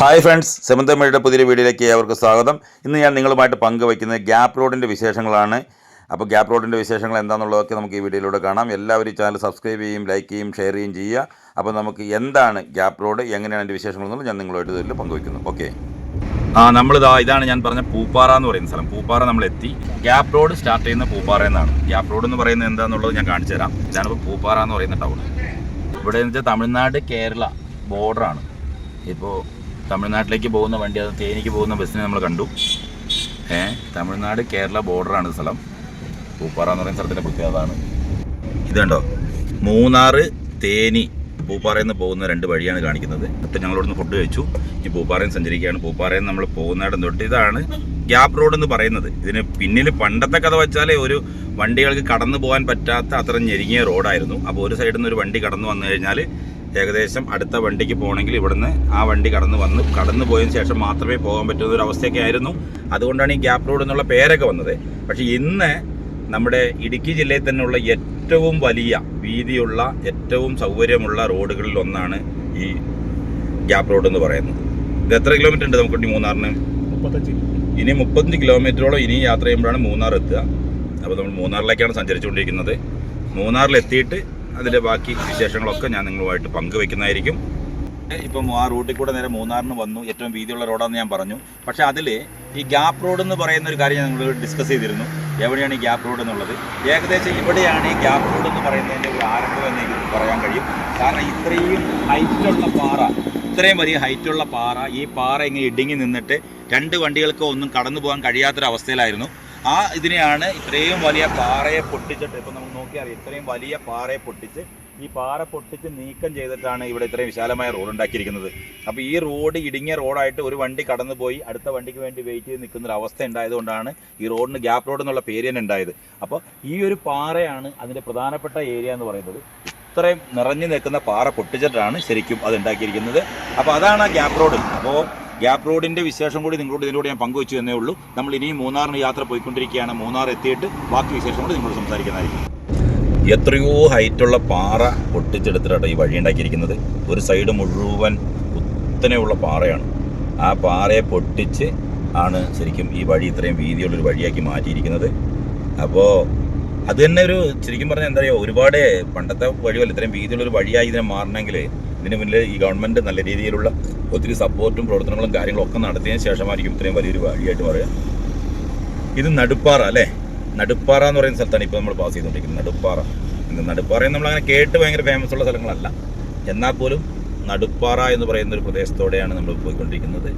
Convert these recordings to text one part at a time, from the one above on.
Hi friends സെമന്തമ്മയുടെ പുതിയ വീഡിയോയിലേക്ക് ഏവർക്ക് സ്വാഗതം. ഇന്ന് ഞാൻ നിങ്ങളുമായിട്ട് പങ്കുവയ്ക്കുന്നത് ഗ്യാപ്പ് റോഡിന്റെ വിശേഷങ്ങളാണ്. അപ്പോൾ ഗ്യാപ്പ് റോഡിന്റെ വിശേഷങ്ങൾ എന്താണെന്നുള്ളതൊക്കെ നമുക്ക് ഈ വീഡിയോയിലൂടെ കാണാം. എല്ലാവരും ചാനൽ സബ്സ്ക്രൈബ് ചെയ്യും ലൈക്ക് ചെയ്യും ഷെയർ ചെയ്യും ചെയ്യുക. അപ്പോൾ നമുക്ക് എന്താണ് ഗ്യാപ്പ് റോഡ് എങ്ങനെയാണ് അതിന്റെ വിശേഷങ്ങൾ എന്നുള്ളത് ഞാൻ നിങ്ങളുമായിട്ട് ഇതിൽ പങ്കുവയ്ക്കുന്നു. ഓക്കെ. ആ നമ്മളിതാ ഇതാണ് ഞാൻ പറഞ്ഞ പൂപ്പാറ എന്ന് പറയുന്ന സ്ഥലം. പൂപ്പാറ നമ്മൾ എത്തി ഗ്യാപ്പ് റോഡ് സ്റ്റാർട്ട് ചെയ്യുന്ന പൂപ്പാറ എന്നാണ്. ഗ്യാപ്പ് റോഡ് എന്ന് പറയുന്നത് എന്താണെന്നുള്ളത് ഞാൻ കാണിച്ചു തരാം. ഇതാണ് ഇപ്പോൾ പൂപ്പാറ എന്ന് പറയുന്ന ടൗൺ. ഇവിടെ എന്ന് വെച്ചാൽ തമിഴ്നാട് കേരള ബോർഡറാണ് ഇപ്പോൾ തമിഴ്നാട്ടിലേക്ക് പോകുന്ന വണ്ടി അത് തേനിക്ക് പോകുന്ന ബസ്സിനെ നമ്മൾ കണ്ടു. ഏ തമിഴ്നാട് കേരള ബോർഡറാണ് സ്ഥലം. പൂപ്പാറ എന്ന് പറയുന്ന സ്ഥലത്തിന്റെ പ്രത്യേകത അതാണ്. ഇതുണ്ടോ മൂന്നാറ് തേനി പൂപ്പാറയിൽ നിന്ന് പോകുന്ന രണ്ട് വഴിയാണ് കാണിക്കുന്നത്. അപ്പം ഞങ്ങൾ ഇവിടുന്ന് ഫുഡ് കഴിച്ചു. ഈ പൂപ്പാറയിൽ സഞ്ചരിക്കുകയാണ്. പൂപ്പാറയിൽ നമ്മൾ പോകുന്നിടം തൊട്ട് ഇതാണ് ഗ്യാപ്പ് റോഡ് എന്ന് പറയുന്നത്. ഇതിന് പിന്നിൽ പണ്ടത്തെ കഥ വെച്ചാലേ ഒരു വണ്ടികൾക്ക് കടന്നു പോകാൻ പറ്റാത്ത അത്ര ഞെരുങ്ങിയ റോഡായിരുന്നു അപ്പോൾ ഒരു സൈഡിൽ നിന്ന് ഒരു വണ്ടി കടന്നു വന്നു കഴിഞ്ഞാൽ ഏകദേശം അടുത്ത വണ്ടിക്ക് പോകണമെങ്കിൽ ഇവിടുന്ന് ആ വണ്ടി കടന്നു വന്ന്. കടന്നു പോയതിന് ശേഷം മാത്രമേ പോകാൻ പറ്റുന്ന ഒരു അവസ്ഥയൊക്കെ ആയിരുന്നു. അതുകൊണ്ടാണ് ഈ ഗ്യാപ് റോഡ് എന്നുള്ള പേരൊക്കെ വന്നത്. പക്ഷേ ഇന്ന് നമ്മുടെ ഇടുക്കി ജില്ലയിൽ തന്നെയുള്ള ഏറ്റവും വലിയ വീതിയുള്ള ഏറ്റവും സൗകര്യമുള്ള റോഡുകളിൽ ഒന്നാണ് ഈ ഗ്യാപ് റോഡ് എന്ന് പറയുന്നത്. ഇത് എത്ര കിലോമീറ്റർ ഉണ്ട് നമുക്ക് മൂന്നാറിന്? മുപ്പത്തഞ്ച്. ഇനി മുപ്പത്തഞ്ച് കിലോമീറ്ററോളം ഇനി യാത്ര ചെയ്യുമ്പോഴാണ് മൂന്നാർ എത്തുക. അപ്പോൾ നമ്മൾ മൂന്നാറിലേക്കാണ് സഞ്ചരിച്ചുകൊണ്ടിരിക്കുന്നത്. മൂന്നാറിൽ എത്തിയിട്ട് അതിന്റെ ബാക്കി വിശേഷങ്ങളൊക്കെ ഞാൻ നിങ്ങളുമായിട്ട് പങ്കുവെക്കുന്നതായിരിക്കും ഇപ്പം ആ റൂട്ടിൽ കൂടെ നേരെ മൂന്നാറിന് വന്നു. ഏറ്റവും വീതിയുള്ള റോഡാണെന്ന് ഞാൻ പറഞ്ഞു. പക്ഷേ അതിൽ ഈ ഗ്യാപ്പ് റോഡ് എന്ന് പറയുന്ന ഒരു കാര്യം ഞങ്ങൾ ഡിസ്കസ് ചെയ്തിരുന്നു. എവിടെയാണ് ഈ ഗ്യാപ്പ് റോഡ് എന്നുള്ളത്. ഏകദേശം ഇവിടെയാണ് ഈ ഗ്യാപ്പ് റോഡ് എന്ന് പറയുന്നതിന്റെ ഒരു ആരംഭം എന്ന് എനിക്ക് പറയാൻ കഴിയും. കാരണം ഇത്രയും ഹൈറ്റുള്ള പാറ ഇത്രയും വലിയ ഹൈറ്റുള്ള പാറ ഈ പാറ ഇങ്ങനെ ഇടുങ്ങി നിന്നിട്ട് രണ്ട് വണ്ടികൾക്ക് ഒന്നും കടന്നു പോകാൻ കഴിയാത്തൊരവസ്ഥയിലായിരുന്നു. ആ ഇതിനെയാണ് ഇത്രയും വലിയ പാറയെ പൊട്ടിച്ചിട്ട് ഇപ്പം നമുക്ക് നോക്കിയാൽ ഇത്രയും വലിയ പാറയെ പൊട്ടിച്ച് ഈ പാറ പൊട്ടിച്ച് നീക്കം ചെയ്തിട്ടാണ് ഇവിടെ ഇത്രയും വിശാലമായ റോഡ് ഉണ്ടാക്കിയിരിക്കുന്നത്. അപ്പോൾ ഈ റോഡ് ഇടുങ്ങിയ റോഡായിട്ട് ഒരു വണ്ടി കടന്നുപോയി അടുത്ത വണ്ടിക്ക് വേണ്ടി വെയിറ്റ് ചെയ്ത് നിൽക്കുന്ന ഒരു അവസ്ഥ ഉണ്ടായതുകൊണ്ടാണ് ഈ റോഡിന് ഗ്യാപ്പ് റോഡ് എന്നുള്ള പേര് തന്നെ ഉണ്ടായത്. അപ്പോൾ ഈ ഒരു പാറയാണ് അതിന്റെ പ്രധാനപ്പെട്ട ഏരിയ എന്ന് പറയുന്നത്. ഇത്രയും നിറഞ്ഞു നിൽക്കുന്ന പാറ പൊട്ടിച്ചിട്ടാണ് ശരിക്കും അത് ഉണ്ടാക്കിയിരിക്കുന്നത്. അപ്പോൾ അതാണ് ആ ഗ്യാപ്പ് റോഡ്. അപ്പോൾ ഗ്യാപ്പ് റോഡിന്റെ വിശേഷം കൂടി നിങ്ങളോട് ഇതിലൂടെ ഞാൻ പങ്കുവച്ചു എന്നേ ഉള്ളൂ. നമ്മൾ ഇനിയും മൂന്നാറിന് യാത്ര പോയിക്കൊണ്ടിരിക്കുകയാണ്. മൂന്നാർ എത്തിയിട്ട് ബാക്കി വിശേഷം കൂടി നിങ്ങളോട് സംസാരിക്കുന്നതായിരിക്കും. എത്രയോ ഹൈറ്റുള്ള പാറ പൊട്ടിച്ചെടുത്തിട്ടാണ് ഈ വഴി ഉണ്ടാക്കിയിരിക്കുന്നത്. ഒരു സൈഡ് മുഴുവൻ കുത്തനെയുള്ള പാറയാണ്. ആ പാറയെ പൊട്ടിച്ച് ആണ് ശരിക്കും ഈ വഴി ഇത്രയും വീതിയുള്ളൊരു വഴിയാക്കി മാറ്റിയിരിക്കുന്നത്. അപ്പോൾ അത് തന്നെ ഒരു ശരിക്കും പറഞ്ഞാൽ എന്താ പറയുക ഒരുപാട് പണ്ടത്തെ വഴിയല്ല ഇത്രയും വീതിയുള്ളൊരു വഴിയായി ഇതിനെ മാറണമെങ്കിൽ ഇതിന് മുന്നിൽ ഈ ഗവൺമെന്റ് നല്ല രീതിയിലുള്ള ഒത്തിരി സപ്പോർട്ടും പ്രവർത്തനങ്ങളും കാര്യങ്ങളും ഒക്കെ നടത്തിയതിന് ശേഷമായിരിക്കും ഇത്രയും വലിയൊരു വഴിയായിട്ട് പറയാം ഇത് നടുപ്പാറ അല്ലേ? നടുപ്പാറ എന്ന് പറയുന്ന സ്ഥലത്താണ് ഇപ്പോൾ നമ്മൾ പാസ് ചെയ്തുകൊണ്ടിരിക്കുന്നത്. നടുപ്പാറ. ഇത് നടുപ്പാറ നമ്മൾ അങ്ങനെ കേട്ട് ഭയങ്കര ഫേമസ് ഉള്ള സ്ഥലങ്ങളല്ല. എന്നാൽ പോലും നടുപ്പാറ എന്ന് പറയുന്ന ഒരു പ്രദേശത്തോടെയാണ് നമ്മൾ പോയിക്കൊണ്ടിരിക്കുന്നത്.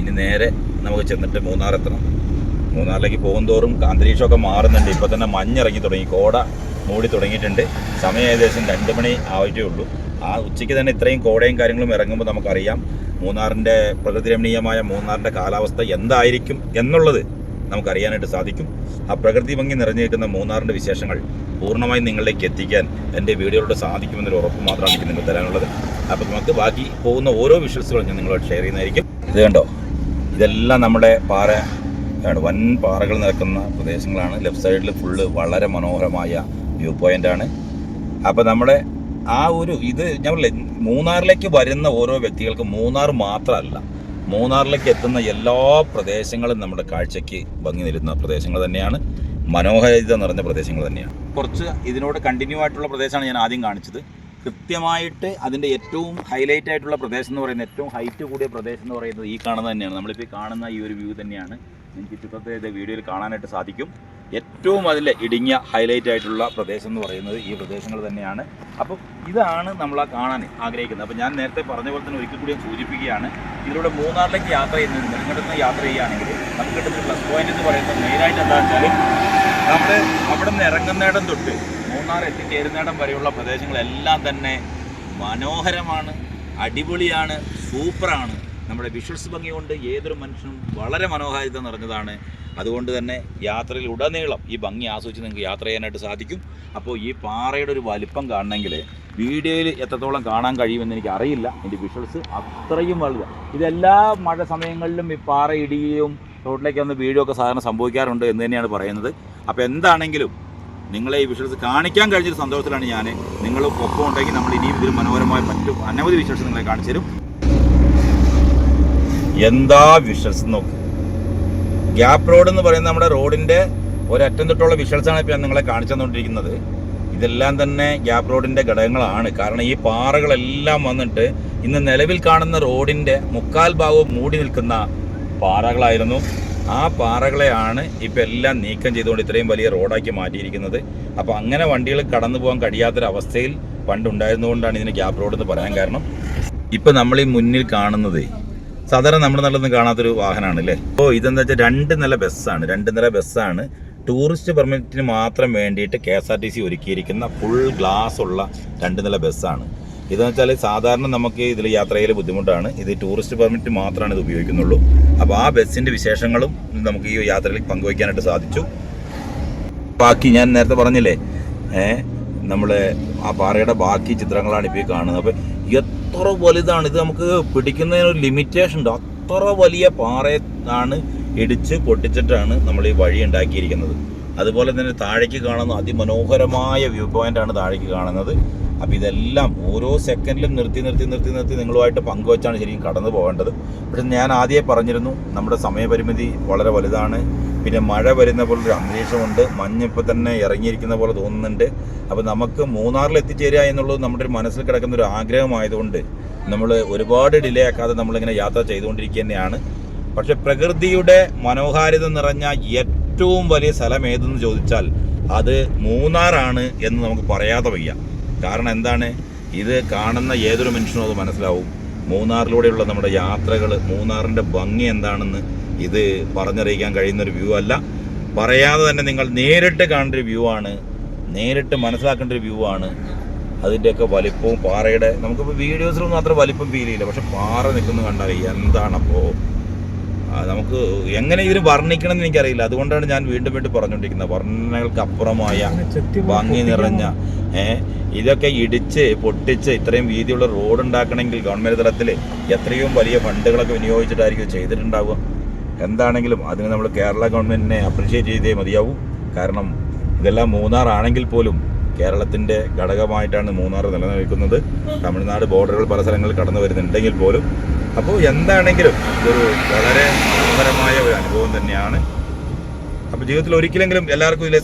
ഇനി നേരെ നമുക്ക് ചെന്നിട്ട് മൂന്നാർ എത്തണം. മൂന്നാറിലേക്ക് പോകും തോറും അന്തരീക്ഷമൊക്കെ മാറുന്നുണ്ട്. ഇപ്പോൾ തന്നെ മഞ്ഞിറങ്ങി തുടങ്ങി. കോട മൂടി തുടങ്ങിയിട്ടുണ്ട്. സമയം ഏകദേശം രണ്ട് മണി ആയിട്ടേ ഉള്ളൂ. ആ ഉച്ചയ്ക്ക് തന്നെ ഇത്രയും കോടയും കാര്യങ്ങളും ഇറങ്ങുമ്പോൾ നമുക്കറിയാം മൂന്നാറിന്റെ പ്രകൃതിരമണീയമായ മൂന്നാറിന്റെ കാലാവസ്ഥ എന്തായിരിക്കും എന്നുള്ളത് നമുക്കറിയാനായിട്ട് സാധിക്കും. ആ പ്രകൃതി ഭംഗി നിറഞ്ഞു നിൽക്കുന്ന മൂന്നാറിന്റെ വിശേഷങ്ങൾ പൂർണമായും നിങ്ങളിലേക്ക് എത്തിക്കാൻ എന്റെ വീഡിയോയിലൂടെ സാധിക്കുമെന്നൊരു ഉറപ്പ് മാത്രമാണ് എനിക്ക് നിങ്ങൾക്ക് തരാനുള്ളത്. അപ്പോൾ നമുക്ക് ബാക്കി പോകുന്ന ഓരോ വിഷ്വൽസുകളും ഞാൻ നിങ്ങളോട് ഷെയർ ചെയ്യുന്നതായിരിക്കും. ഇത് കണ്ടോ? ഇതെല്ലാം നമ്മുടെ പാറ വൻ പാറകൾ നിൽക്കുന്ന പ്രദേശങ്ങളാണ്. ലെഫ്റ്റ് സൈഡിൽ ഫുള്ള് വളരെ മനോഹരമായ വ്യൂ പോയിന്റാണ് അപ്പോൾ നമ്മുടെ ആ ഒരു ഇത് ഞാൻ മൂന്നാറിലേക്ക് വരുന്ന ഓരോ വ്യക്തികൾക്കും മൂന്നാർ മാത്രമല്ല മൂന്നാറിലേക്ക് എത്തുന്ന എല്ലാ പ്രദേശങ്ങളും നമ്മുടെ കാഴ്ചയ്ക്ക് ഭംഗി നിരുന്ന പ്രദേശങ്ങൾ തന്നെയാണ്. മനോഹാരിത നിറഞ്ഞ പ്രദേശങ്ങൾ തന്നെയാണ്. കുറച്ച് ഇതിനോട് കണ്ടിന്യൂ ആയിട്ടുള്ള പ്രദേശമാണ് ഞാൻ ആദ്യം കാണിച്ചത്. കൃത്യമായിട്ട് അതിന്റെ ഏറ്റവും ഹൈലൈറ്റ് ആയിട്ടുള്ള പ്രദേശം എന്ന് പറയുന്നത് ഏറ്റവും ഹൈറ്റ് കൂടിയ പ്രദേശം എന്ന് പറയുന്നത് ഈ കാണുന്നത് തന്നെയാണ്. നമ്മളിപ്പോൾ കാണുന്ന ഈ ഒരു വ്യൂ തന്നെയാണ്. എനിക്ക് ചുറ്റത്തെ ഇത് വീഡിയോയിൽ കാണാനായിട്ട് സാധിക്കും. ഏറ്റവും അതിൽ ഇടുങ്ങിയ ഹൈലൈറ്റ് ആയിട്ടുള്ള പ്രദേശം എന്ന് പറയുന്നത് ഈ പ്രദേശങ്ങൾ തന്നെയാണ്. അപ്പോൾ ഇതാണ് നമ്മൾ ആ കാണാൻ ആഗ്രഹിക്കുന്നത്. അപ്പോൾ ഞാൻ നേരത്തെ പറഞ്ഞ പോലെ തന്നെ ഒരിക്കൽ കൂടി സൂചിപ്പിക്കുകയാണ്. ഇതിലൂടെ മൂന്നാറിലേക്ക് യാത്ര ചെയ്യുന്നത് നെടുങ്കണ്ടത്ത് യാത്ര ചെയ്യുകയാണെങ്കിൽ നമുക്ക് കിട്ടുന്ന പ്ലസ് പോയിന്റ് എന്ന് പറയുന്നത് മെയിനായിട്ട് എന്താ വെച്ചാൽ നമ്മൾ അവിടെ നിന്ന് ഇറങ്ങുന്നിടം തൊട്ട് മൂന്നാർ എത്തിച്ചേരുന്നിടം വരെയുള്ള പ്രദേശങ്ങളെല്ലാം തന്നെ മനോഹരമാണ് അടിപൊളിയാണ് സൂപ്പറാണ് നമ്മുടെ വിഷ്വൽസ് ഭംഗി കൊണ്ട് ഏതൊരു മനുഷ്യനും വളരെ മനോഹാരിത നിറഞ്ഞതാണ്. അതുകൊണ്ട് തന്നെ യാത്രയിൽ ഉടനീളം ഈ ഭംഗി ആസ്വദിച്ച് നിങ്ങൾക്ക് യാത്ര ചെയ്യാനായിട്ട് സാധിക്കും. അപ്പോൾ ഈ പാറയുടെ ഒരു വലിപ്പം കാണണമെങ്കിൽ വീഡിയോയിൽ എത്രത്തോളം കാണാൻ കഴിയുമെന്ന് എനിക്ക് അറിയില്ല. എന്റെ വിഷ്വൽസ് അത്രയും വലുത്. ഇതെല്ലാ മഴ സമയങ്ങളിലും ഈ പാറ ഇടിയും റോഡിലേക്ക് വന്ന് വീഡിയോ ഒക്കെ സാധാരണ സംഭവിക്കാറുണ്ട് എന്ന് തന്നെയാണ് പറയുന്നത്. അപ്പോൾ എന്താണെങ്കിലും നിങ്ങളെ ഈ വിഷ്വൽസ് കാണിക്കാൻ കഴിഞ്ഞൊരു സന്തോഷത്തിലാണ് ഞാൻ. നിങ്ങൾ ഒപ്പം ഉണ്ടെങ്കിൽ നമ്മൾ ഇനിയും ഇതിൽ മനോഹരമായ മറ്റു അനവധി വിഷ്വൽസ് നിങ്ങളെ കാണിച്ചു തരും. എന്താ വിഷ്വൽസ് നോക്ക്. ഗ്യാപ്പ് റോഡ് എന്ന് പറയുന്ന നമ്മുടെ റോഡിന്റെ ഒരറ്റം തൊട്ടുള്ള വിഷ്വൽസ് ആണ് ഇപ്പൊ ഞാൻ നിങ്ങളെ കാണിച്ചു തന്നുകൊണ്ടിരിക്കുന്നത്. ഇതെല്ലാം തന്നെ ഗ്യാപ്പ് റോഡിന്റെ ഘടകങ്ങളാണ്. കാരണം ഈ പാറകളെല്ലാം വന്നിട്ട് ഇന്ന് നിലവിൽ കാണുന്ന റോഡിന്റെ മുക്കാൽ ഭാഗവും മൂടി നിൽക്കുന്ന പാറകളായിരുന്നു. ആ പാറകളെയാണ് ഇപ്പം എല്ലാം നീക്കം ചെയ്തുകൊണ്ട് ഇത്രയും വലിയ റോഡാക്കി മാറ്റിയിരിക്കുന്നത്. അപ്പോൾ അങ്ങനെ വണ്ടികൾ കടന്നു പോകാൻ കഴിയാത്തൊരവസ്ഥയിൽ പണ്ടുണ്ടായിരുന്നുകൊണ്ടാണ് ഇതിന് ഗ്യാപ്പ് റോഡ് എന്ന് പറയാൻ കാരണം. ഇപ്പം നമ്മൾ ഈ മുന്നിൽ കാണുന്നത് സാധാരണ നമ്മുടെ നാട്ടിലൊന്നും കാണാത്തൊരു വാഹനമാണ് അല്ലേ അപ്പോൾ ഇതെന്താ വെച്ചാൽ രണ്ട് നില ബസ്സാണ്. രണ്ട് നില ബസ്സാണ്. ടൂറിസ്റ്റ് പെർമിറ്റിന് മാത്രം വേണ്ടിയിട്ട് K S R T C ഒരുക്കിയിരിക്കുന്ന ഫുൾ ഗ്ലാസ് ഉള്ള രണ്ട് നില ബസ്സാണ്. ഇതെന്ന് വെച്ചാൽ സാധാരണ നമുക്ക് ഇതിൽ യാത്ര ചെയ്യൽ ബുദ്ധിമുട്ടാണ്. ഇത് ടൂറിസ്റ്റ് പെർമിറ്റ് മാത്രമാണ് ഇത് ഉപയോഗിക്കുന്നുള്ളൂ. അപ്പോൾ ആ ബസ്സിന്റെ വിശേഷങ്ങളും നമുക്ക് ഈ യാത്രയിൽ പങ്കുവയ്ക്കാനായിട്ട് സാധിച്ചു. ബാക്കി ഞാൻ നേരത്തെ പറഞ്ഞില്ലേ നമ്മൾ ആ പാറയുടെ ബാക്കി ചിത്രങ്ങളാണ് ഇപ്പോൾ കാണുന്നത്. അപ്പം എത്ര വലുതാണ് ഇത് നമുക്ക് പിടിക്കുന്നതിന് ഒരു ലിമിറ്റേഷൻ ഉണ്ട്. അത്ര വലിയ പാറയാണ് ഇടിച്ച് പൊട്ടിച്ചിട്ടാണ് നമ്മൾ ഈ വഴി ഉണ്ടാക്കിയിരിക്കുന്നത്. അതുപോലെ തന്നെ താഴേക്ക് കാണുന്ന അതിമനോഹരമായ വ്യൂ പോയിന്റാണ് താഴേക്ക് കാണുന്നത്. അപ്പോൾ ഇതെല്ലാം ഓരോ സെക്കൻഡിലും നിർത്തി നിർത്തി നിർത്തി നിർത്തി നിങ്ങളുമായിട്ട് പങ്കുവച്ചാണ് ശരിക്കും കടന്നു പോകേണ്ടത്. പക്ഷെ ഞാൻ ആദ്യമേ പറഞ്ഞിരുന്നു നമ്മുടെ സമയപരിമിതി വളരെ വലുതാണ്. പിന്നെ മഴ വരുന്ന പോലെ ഒരു അന്തരീക്ഷമുണ്ട്. മഞ്ഞിപ്പോൾ തന്നെ ഇറങ്ങിയിരിക്കുന്ന പോലെ തോന്നുന്നുണ്ട്. അപ്പോൾ നമുക്ക് മൂന്നാറിൽ എത്തിച്ചേരുക എന്നുള്ളത് നമ്മുടെ ഒരു മനസ്സിൽ കിടക്കുന്ന ഒരു ആഗ്രഹമായതുകൊണ്ട് നമ്മൾ ഒരുപാട് ഡിലേ ആക്കാതെ നമ്മളിങ്ങനെ യാത്ര ചെയ്തുകൊണ്ടിരിക്കുക തന്നെയാണ് പക്ഷെ പ്രകൃതിയുടെ മനോഹാരിത നിറഞ്ഞ വലിയ സ്ഥലം ഏതെന്ന് ചോദിച്ചാൽ അത് മൂന്നാറാണ് എന്ന് നമുക്ക് പറയാതെ വയ്യ. കാരണം എന്താണ്? ഇത് കാണുന്ന ഏതൊരു മനുഷ്യനും അത് മനസ്സിലാവും. മൂന്നാറിലൂടെയുള്ള നമ്മുടെ യാത്രകൾ മൂന്നാറിന്റെ ഭംഗി എന്താണെന്ന് ഇത് പറഞ്ഞറിയിക്കാൻ കഴിയുന്നൊരു വ്യൂ അല്ല. പറയാതെ തന്നെ നിങ്ങൾ നേരിട്ട് കാണേണ്ട ഒരു വ്യൂ ആണ്. നേരിട്ട് മനസ്സിലാക്കേണ്ട ഒരു വ്യൂ ആണ്. അതിന്റെയൊക്കെ വലിപ്പവും പാറയുടെ നമുക്കിപ്പോൾ വീഡിയോസിലൊന്നും അത്ര വലിപ്പം ഫീൽ ചെയ്യില്ല. പക്ഷെ പാറ നിൽക്കുന്നത് കണ്ടാൽ എന്താണപ്പോൾ നമുക്ക് എങ്ങനെ ഇതിന് വർണിക്കണം എന്ന് എനിക്കറിയില്ല. അതുകൊണ്ടാണ് ഞാൻ വീണ്ടും വീണ്ടും പറഞ്ഞുകൊണ്ടിരിക്കുന്നത്. വർണനകൾക്ക് അപ്പുറമായ ഭംഗി നിറഞ്ഞ ഏഹ് ഇതൊക്കെ ഇടിച്ച് പൊട്ടിച്ച് ഇത്രയും വീതിയുള്ള റോഡ് ഉണ്ടാക്കണമെങ്കിൽ ഗവൺമെന്റ് തലത്തിൽ എത്രയും വലിയ ഫണ്ടുകളൊക്കെ വിനിയോഗിച്ചിട്ടായിരിക്കും ചെയ്തിട്ടുണ്ടാവുക. എന്താണെങ്കിലും അതിന് നമ്മൾ കേരള ഗവൺമെന്റിനെ അപ്രീഷിയേറ്റ് ചെയ്തേ മതിയാവൂ. കാരണം ഇതെല്ലാം മൂന്നാർ ആണെങ്കിൽ പോലും കേരളത്തിന്റെ ഘടകമായിട്ടാണ് മൂന്നാർ നിലനിൽക്കുന്നത്. തമിഴ്നാട് ബോർഡറുകൾ പല സ്ഥലങ്ങളിൽ കടന്നു വരുന്നുണ്ടെങ്കിൽ പോലും അപ്പോൾ എന്താണെങ്കിലും ഇതൊരു വളരെ മനോഹരമായ ഒരു അനുഭവം തന്നെയാണ്. അപ്പോൾ ജീവിതത്തിൽ ഒരിക്കലെങ്കിലും എല്ലാവർക്കും ഇതിലെ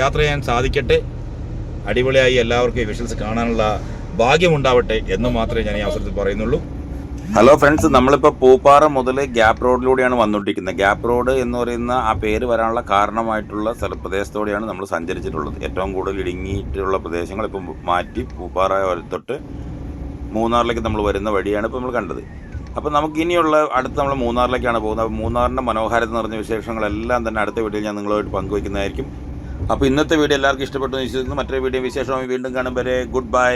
യാത്ര ചെയ്യാൻ സാധിക്കട്ടെ. അടിപൊളിയായി എല്ലാവർക്കും ഈ വിഷ്വൽസ് കാണാനുള്ള ഭാഗ്യമുണ്ടാവട്ടെ എന്ന് മാത്രമേ ഞാൻ ഈ അവസരത്തിൽ പറയുന്നുള്ളൂ. ഹലോ ഫ്രണ്ട്സ് നമ്മളിപ്പോൾ പൂപ്പാറ മുതൽ ഗ്യാപ്പ് റോഡിലൂടെയാണ് വന്നുകൊണ്ടിരിക്കുന്നത് ഗ്യാപ്പ് റോഡ് എന്ന് പറയുന്ന ആ പേര് വരാനുള്ള കാരണമായിട്ടുള്ള സ്ഥല പ്രദേശത്തോടെയാണ് നമ്മൾ സഞ്ചരിച്ചിട്ടുള്ളത്. ഏറ്റവും കൂടുതൽ ഇടുങ്ങിയിട്ടുള്ള പ്രദേശങ്ങൾ ഇപ്പം മാറ്റി പൂപ്പാറ തൊട്ട് മൂന്നാറിലേക്ക് നമ്മൾ വരുന്ന വഴിയാണ് ഇപ്പോൾ നമ്മൾ കണ്ടത്. അപ്പോൾ നമുക്ക് ഇനിയുള്ള അടുത്ത് നമ്മൾ മൂന്നാറിലേക്കാണ് പോകുന്നത്. അപ്പോൾ മൂന്നാറിന്റെ മനോഹാരത നിറഞ്ഞ വിശേഷങ്ങളെല്ലാം തന്നെ അടുത്ത വീഡിയോയിൽ ഞാൻ നിങ്ങളുമായിട്ട് പങ്കുവയ്ക്കുന്നതായിരിക്കും. അപ്പോൾ ഇന്നത്തെ വീഡിയോ എല്ലാവർക്കും ഇഷ്ടപ്പെട്ടു എന്ന് വിശ്വസിക്കുന്നു. മറ്റൊരു വീഡിയോ വിശേഷമായി വീണ്ടും കാണും വരെ. Good bye